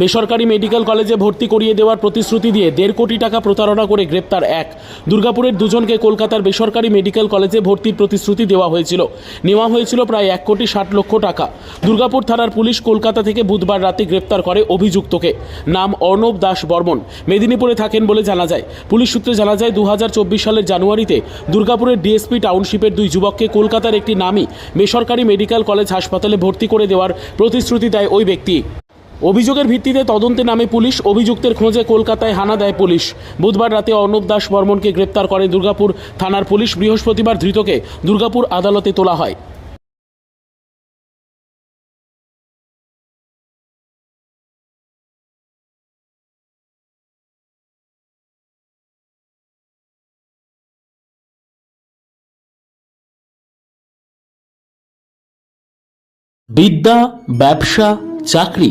বেসরকারি মেডিকেল কলেজে ভর্তি করিয়ে দেওয়ার প্রতিশ্রুতি দিয়ে দেড় কোটি টাকা প্রতারণা করে গ্রেপ্তার এক। দুর্গাপুরের দুজনকে কলকাতার বেসরকারি মেডিকেল কলেজে ভর্তির প্রতিশ্রুতি দেওয়া হয়েছিল। নেওয়া হয়েছিল প্রায় এক কোটি ষাট লক্ষ টাকা। দুর্গাপুর থানার পুলিশ কলকাতা থেকে বুধবার রাতে গ্রেপ্তার করে অভিযুক্তকে। নাম অর্ণব দাস বর্মন। মেদিনীপুরে থাকেন বলে জানা যায়। পুলিশ সূত্রে জানা যায় দু হাজার চব্বিশ সালের জানুয়ারিতে দুর্গাপুরের ডিএসপি টাউনশিপের দুই যুবককে কলকাতার একটি নামী বেসরকারি মেডিকেল কলেজ হাসপাতালে ভর্তি করে দেওয়ার প্রতিশ্রুতি দেয় ওই ব্যক্তি। অভিযোগের ভিত্তিতে তদন্তে নামে পুলিশ, অভিযুক্তের খোঁজে কলকাতায় হানা দেয় পুলিশ। বুধবার রাতে অর্ণব দাস বর্মনকে গ্রেপ্তার করে দুর্গাপুর থানার পুলিশ। বৃহস্পতিবার ধৃতকে দুর্গাপুর আদালতে তোলা হয়। বিদ্যা, ব্যবসা, চাকরি